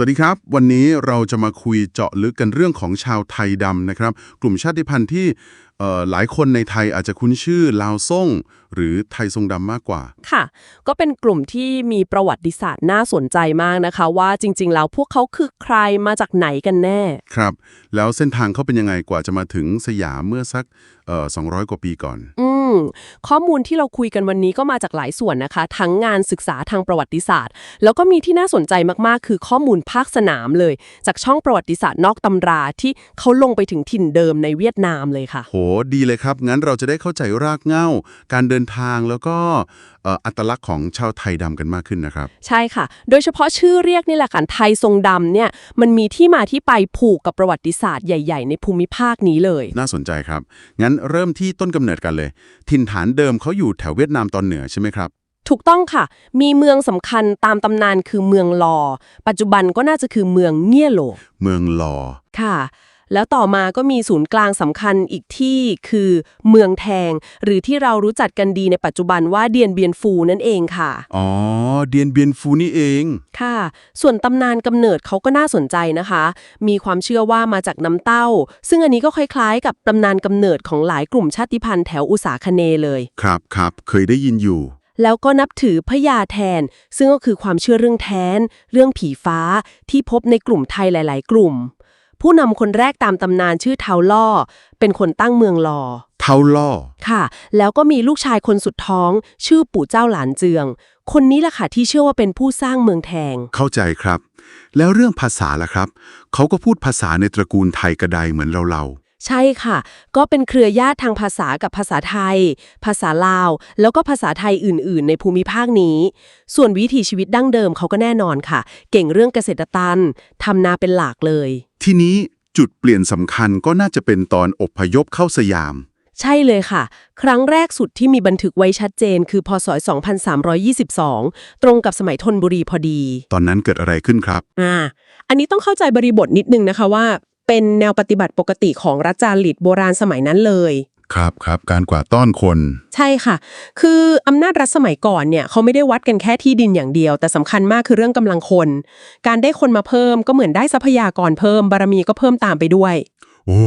สวัสดีครับ วันนี้เราจะมาคุยเจาะลึกกันเรื่องของชาวไทยดำนะครับ กลุ่มชาติพันธุ์ที่ หลายคนในไทยอาจจะคุ้นชื่อลาวซ่ง หรือไทยทรงดำมากกว่า ค่ะ ก็เป็นกลุ่มที่มีประวัติศาสตร์น่าสนใจมากนะคะ ว่าจริง ๆ แล้วพวกเขาคือใครมาจากไหนกันแน่ ครับ แล้วเส้นทางเขาเป็นยังไงกว่าจะมาถึงสยามเมื่อสักเอ่อ200 กว่าปีก่อน อืม ข้อมูลที่เราคุยกันวันนี้ก็มาจากหลายส่วนนะคะ ทั้งงานศึกษาทางประวัติศาสตร์ แล้วก็มีที่น่าสนใจมากๆ คือข้อมูลภาคสนามเลย จากช่องประวัติศาสตร์นอกตำราที่เขาลงไปถึงถิ่นเดิมในเวียดนามเลยค่ะโหดีเลยครับ งั้นเราจะได้เข้าใจรากเหง้า การเดินทางแล้วก็เอ่ออัตลักษณ์ของชาวไทยดำกันมากขึ้นนะครับ ใช่ค่ะ โดยเฉพาะชื่อเรียกนี่แหละค่ะไทยทรงดำเนี่ยมันมีที่มาที่ไปผูกกับประวัติศาสตร์ใหญ่ๆ ในภูมิภาคนี้เลย น่าสนใจครับ งั้นเริ่มที่ต้นกำเนิดกันเลย ถิ่นฐานเดิมเขาอยู่แถวเวียดนามตอนเหนือใช่ไหมครับถูกต้องค่ะ มีเมืองสำคัญตามตำนานคือเมืองลอ ปัจจุบันก็น่าจะคือเมืองเงี่ยโหล เมืองหลอ ค่ะ แล้วต่อมาก็มีศูนย์กลางสำคัญอีกที่คือเมืองแทง หรือที่เรารู้จักกันดีในปัจจุบันว่าเดียนเบียนฟูนั่นเองค่ะ อ๋อ เดียนเบียนฟูนี่เอง ค่ะ ส่วนตำนานกำเนิดเขาก็น่าสนใจนะคะ มีความเชื่อว่ามาจากน้ำเต้า ซึ่งอันนี้ก็คล้ายๆ กับตำนานกำเนิดของหลายกลุ่มชาติพันธุ์แถวอุษาคเนย์เลยครับครับเคยได้ยินอยู่แล้วก็นับถือพญาแทน ซึ่งก็คือความเชื่อเรื่องแทน เรื่องผีฟ้าที่พบในกลุ่มไทยหลาย ๆ กลุ่ม ผู้นำคนแรกตามตำนานชื่อเทาล่อ เป็นคนตั้งเมืองลอ เท่าล่อ ค่ะ แล้วก็มีลูกชายคนสุดท้อง ชื่อปู่เจ้าหลานเจือง คนนี้แหละค่ะที่เชื่อว่าเป็นผู้สร้างเมืองแทง เข้าใจครับ แล้วเรื่องภาษาล่ะครับ เขาก็พูดภาษาในตระกูลไทยกระไดเหมือนเราเรา ใช่ค่ะ ก็เป็นเครือญาติทางภาษากับภาษาไทย ภาษาลาว แล้วก็ภาษาไทยอื่น ๆ ในภูมิภาคนี้ ส่วนวิถีชีวิตดั้งเดิมเขาก็แน่นอนค่ะ เก่งเรื่องเกษตรกรรมทำนาเป็นหลักเลยๆทีนี้จุดเปลี่ยนสำคัญก็น่าจะเป็นตอนอพยพเข้าสยาม ใช่เลยค่ะ ครั้งแรกสุดที่มีบันทึกไว้ชัดเจน คือพศ 2322 ตรงกับสมัยธนบุรีพอดี ตอนนั้นเกิดอะไรขึ้นครับ อ่า อันนี้ต้องเข้าใจบริบทนิดนึงนะคะว่า เป็นแนวปฏิบัติปกติของรัฐจาริตโบราณสมัยนั้นเลย ครับครับการกวาดต้อนคน ใช่ค่ะ คืออำนาจรัฐสมัยก่อนเนี่ยเขาไม่ได้วัดกันแค่ที่ดินอย่างเดียว แต่สำคัญมากคือเรื่องกำลังคน การได้คนมาเพิ่มก็เหมือนได้ทรัพยากรเพิ่มบารมีก็เพิ่มตามไปด้วย โอ้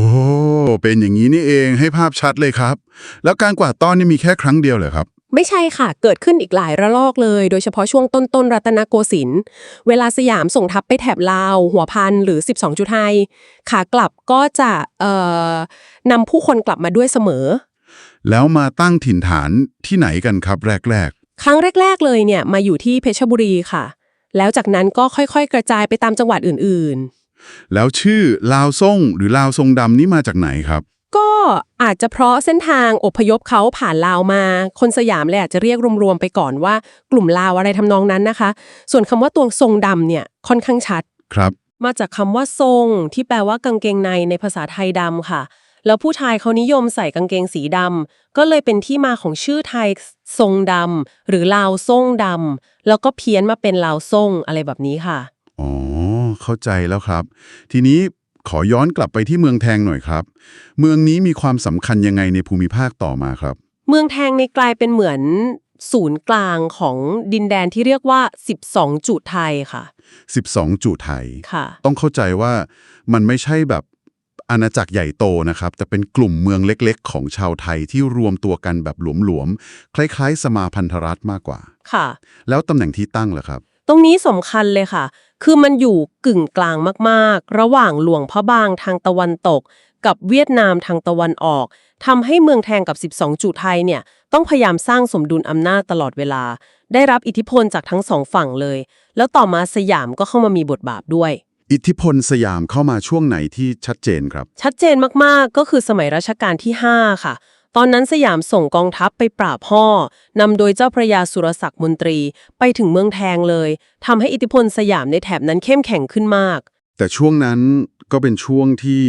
เป็นอย่างนี้นี่เองให้ภาพชัดเลยครับ แล้วการกวาดต้อนนี่มีแค่ครั้งเดียวเหรอครับ ไม่ใช่ค่ะ เกิดขึ้นอีกหลายระลอกเลย โดยเฉพาะช่วงต้นๆรัตนโกสินทร์ เวลาสยามส่งทัพไปแถบลาว หัวพันหรือ 12 จุดไฮขากลับก็จะเอ่อนำผู้คนกลับมาด้วยเสมอ แล้วมาตั้งถิ่นฐานที่ไหนกันครับแรกครั้งแรก ๆ เลยเนี่ยมาอยู่ที่เพชรบุรีค่ะ แล้วจากนั้นก็ค่อยๆ กระจายไปตามจังหวัดอื่นๆ แล้วชื่อลาวซ่งหรือลาวทรงดำนี่มาจากไหนครับๆ ก็อาจจะเพราะเส้นทางอพยพเขาผ่านลาวมา คนสยามเลยอาจจะเรียกรวมๆไปก่อนว่ากลุ่มลาวอะไรทำนองนั้นนะคะ ส่วนคำว่าตัวทรงดำเนี่ยค่อนข้างชัดครับ มาจากคำว่าทรง ที่แปลว่ากางเกงในในภาษาไทยดำค่ะ แล้วผู้ชายเขานิยมใส่กางเกงสีดำก็เลยเป็นที่มาของชื่อไทยทรงดำหรือลาวทรงดำแล้วก็เพี้ยนมาเป็นลาวทรงอะไรแบบนี้ค่ะอ๋อเข้าใจแล้วครับ ทีนี้ ขอย้อนกลับไปที่เมืองแทงหน่อยครับ เมืองนี้มีความสำคัญยังไงในภูมิภาคต่อมาครับ เมืองแทงในกลายเป็นเหมือนศูนย์กลางของดินแดนที่เรียกว่า 12 จุดไทยค่ะ 12 จุไทย ค่ะ ต้องเข้าใจว่ามันไม่ใช่แบบอาณาจักรใหญ่โตนะครับ แต่เป็นกลุ่มเมืองเล็กๆ ของชาวไทยที่รวมตัวกันแบบหลวมๆ คล้ายๆ สมาพันธรัฐมากกว่า ค่ะ แล้วตำแหน่งที่ตั้งล่ะครับ ตรงนี้สำคัญเลยค่ะ คือมันอยู่กึ่งกลางมากๆ ระหว่างหลวงพระบางทางตะวันตก กับเวียดนามทางตะวันออกทำให้เมืองแทงกับ 12 จุไทยเนี่ย ต้องพยายามสร้างสมดุลอำนาจตลอดเวลา ได้รับอิทธิพลจากทั้งสองฝั่งเลย แล้วต่อมาสยามก็เข้ามามีบทบาทด้วย อิทธิพลสยามเข้ามาช่วงไหนที่ชัดเจนครับ ชัดเจนมากๆ ก็คือสมัยรัชกาลที่ 5 ค่ะ ตอนนั้นสยามส่งกองทัพไปปราบพ่อนำโดยเจ้าพระยาสุรศักดิ์มนตรีไปถึงเมืองแทงเลยทำให้อิทธิพลสยามในแถบนั้นเข้มแข็งขึ้นมาก แต่ช่วงนั้นก็เป็นช่วงที่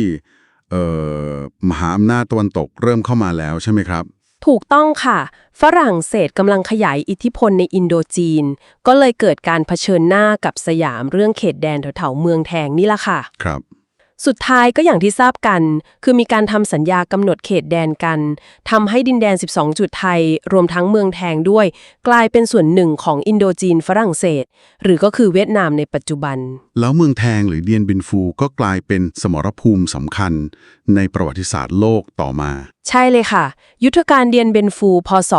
เอ่อมหาอำนาจตะวันตกเริ่มเข้ามาแล้วใช่ไหมครับ ถูกต้องค่ะ ฝรั่งเศสกำลังขยายอิทธิพลในอินโดจีน ก็เลยเกิดการเผชิญหน้ากับสยามเรื่องเขตแดนแถวๆเมืองแทงนี่ละค่ะ ครับ สุดท้ายก็อย่างที่ทราบกัน คือมีการทำสัญญากำหนดเขตแดนกันทำให้ดินแดน 12 จุดไทย รวมทั้งเมืองแทงด้วย กลายเป็นส่วนหนึ่งของอินโดจีนฝรั่งเศส หรือก็คือเวียดนามในปัจจุบัน แล้วเมืองแทงหรือเดียนบินฟูก็กลายเป็นสมรภูมิสำคัญ ในประวัติศาสตร์โลกต่อมา ใช่เลยค่ะ ยุทธการเดียนเบนฟู พศ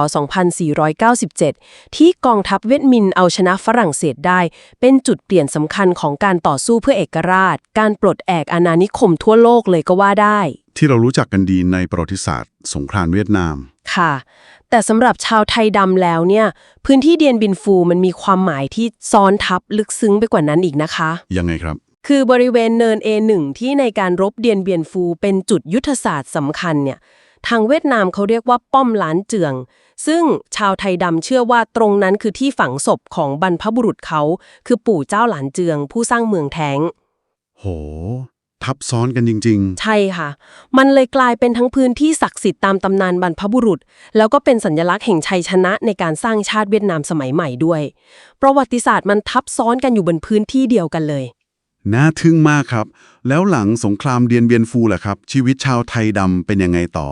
2497 ที่กองทัพเวียดมินเอาชนะฝรั่งเศสได้ เป็นจุดเปลี่ยนสำคัญของการต่อสู้เพื่อเอกราช การปลดแอกอาณานิคมทั่วโลกเลยก็ว่าได้ ที่เรารู้จักกันดีในประวัติศาสตร์ สงครามเวียดนาม ค่ะ แต่สำหรับชาวไทยดำแล้วเนี่ย พื้นที่เดียนบินฟูมันมีความหมายที่ซ้อนทับลึกซึ้งไปกว่านั้นอีกนะคะ ยังไงครับ คือบริเวณเนิน A1 ที่ในการรบเดียนเบียนฟู เป็นจุดยุทธศาสตร์สำคัญเนี่ย ทางเวียดนามเขาเรียกว่าป้อมล้านเจือง ซึ่งชาวไทยดำเชื่อว่าตรงนั้นคือที่ฝังศพของบรรพบุรุษเขา คือปู่เจ้าหลานเจือง ผู้สร้างเมืองแท้ง โห ทับซ้อนกันจริงใช่ค่ะ มันเลยกลายเป็นทั้งพื้นที่ศักดิ์สิทธิ์ตามตำนานบรรพบุรุษ แล้วก็เป็นสัญลักษณ์แห่งชัยชนะในการสร้างชาติเวียดนามสมัยใหม่ด้วย ประวัติศาสตร์มันทับซ้อนกันอยู่บนพื้นที่เดียวกันเลยๆน่าทึ่งมากครับ แล้วหลังสงครามเดียนเบียนฟูล่ะครับ ชีวิตชาวไทยดำเป็นยังไงต่อ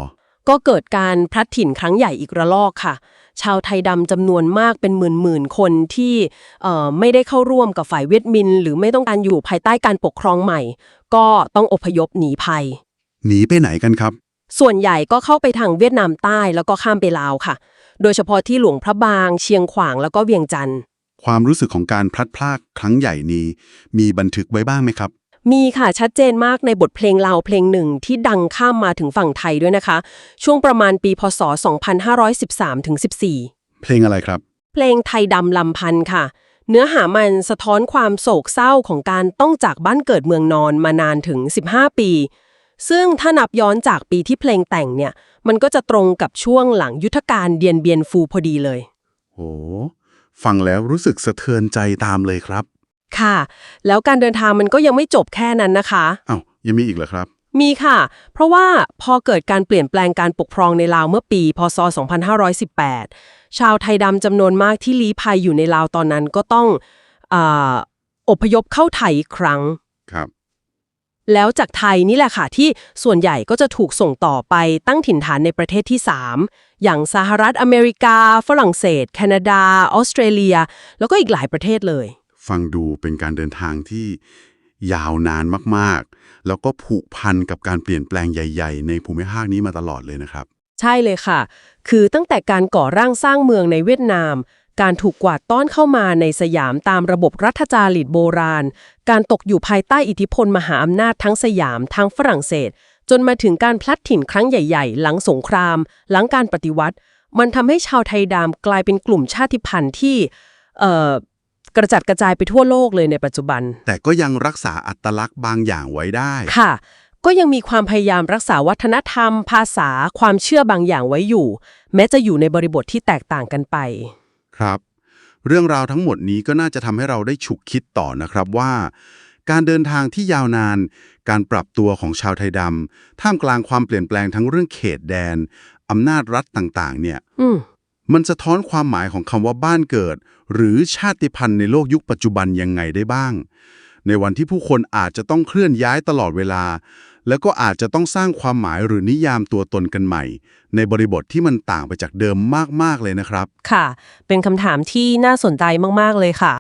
ก็เกิดการพลัดถิ่นครั้งใหญ่อีกระลอกค่ะ ชาวไทยดำจำนวนมากเป็นหมื่นๆคนที่เอ่อไม่ได้เข้าร่วมกับฝ่ายเวียดมิน หรือไม่ต้องการอยู่ภายใต้การปกครองใหม่ ก็ต้องอพยพหนีภัย หนีไปไหนกันครับ ส่วนใหญ่ก็เข้าไปทางเวียดนามใต้แล้วก็ข้ามไปลาวค่ะ โดยเฉพาะที่หลวงพระบาง เชียงขวางแล้วก็เวียงจันทร์ความรู้สึกของการพลัดพรากครั้งใหญ่นี้ มีบันทึกไว้บ้างไหมครับ มีค่ะชัดเจนมากในบทเพลงลาวเพลงหนึ่งที่ดังข้ามมาถึงฝั่งไทยด้วยนะคะ ช่วงประมาณปีพศ 2513-14 เพลงอะไรครับ เพลงไทยดำลำพันธ์ค่ะ เนื้อหามันสะท้อนความโศกเศร้าของการต้องจากบ้านเกิดเมืองนอนมานานถึง 15 ปี ซึ่งถ้านับย้อนจากปีที่เพลงแต่งเนี่ย มันก็จะตรงกับช่วงหลังยุทธการเดียนเบียนฟูพอดีเลย โห ฟังแล้วรู้สึกสะเทือนใจตามเลยครับ ค่ะ แล้วการเดินทางมันก็ยังไม่จบแค่นั้นนะคะ อ้าวยังมีอีกเหรอครับ มีค่ะ เพราะว่าพอเกิดการเปลี่ยนแปลงการปกครองในลาวเมื่อปี พศ 2518 ชาวไทยดำจำนวนมากที่ลี้ภัยอยู่ในลาวตอนนั้นก็ต้องอาอพยพเข้าไทยอีกครั้ง ครับ แล้วจากไทยนี่แหละค่ะที่ส่วนใหญ่ก็จะถูกส่งต่อไปตั้งถิ่นฐานในประเทศที่ 3 อย่างสหรัฐอเมริกา ฝรั่งเศส แคนาดา ออสเตรเลีย แล้วก็อีกหลายประเทศเลย ฟังดูเป็นการเดินทางที่ยาวนานมากๆ แล้วก็ผูกพันกับการเปลี่ยนแปลงใหญ่ ๆ ในภูมิภาคนี้มาตลอดเลยนะครับ ใช่เลยค่ะ คือตั้งแต่การก่อร่างสร้างเมืองในเวียดนาม การถูกกวาดต้อนเข้ามาในสยามตามระบบรัฐจารีตโบราณ การตกอยู่ภายใต้อิทธิพลมหาอำนาจทั้งสยามทั้งฝรั่งเศส จนมาถึงการพลัดถิ่นครั้งใหญ่ ๆ หลังสงคราม หลังการปฏิวัติ มันทำให้ชาวไทยดำกลายเป็นกลุ่มชาติพันธุ์ที่ กระจัดกระจายไปทั่วโลกเลยในปัจจุบัน แต่ก็ยังรักษาอัตลักษณ์บางอย่างไว้ได้ ค่ะ ก็ยังมีความพยายามรักษาวัฒนธรรม ภาษา ความเชื่อบางอย่างไว้อยู่ แม้จะอยู่ในบริบทที่แตกต่างกันไป ครับ เรื่องราวทั้งหมดนี้ก็น่าจะทำให้เราได้ฉุกคิดต่อนะครับว่า การเดินทางที่ยาวนาน การปรับตัวของชาวไทยดำท่ามกลางความเปลี่ยนแปลงทั้งเรื่องเขตแดนอำนาจรัฐต่างๆ เนี่ย อืม มันสะท้อนความหมายของคำว่าบ้านเกิด หรือชาติพันธุ์ในโลกยุคปัจจุบันยังไงได้บ้าง ในวันที่ผู้คนอาจจะต้องเคลื่อนย้ายตลอดเวลา แล้วก็อาจจะต้องสร้างความหมายหรือนิยามตัวตนกันใหม่ ในบริบทที่มันต่างไปจากเดิมมากๆเลยนะครับ ค่ะ เป็นคำถามที่น่าสนใจมาก ๆ เลยค่ะ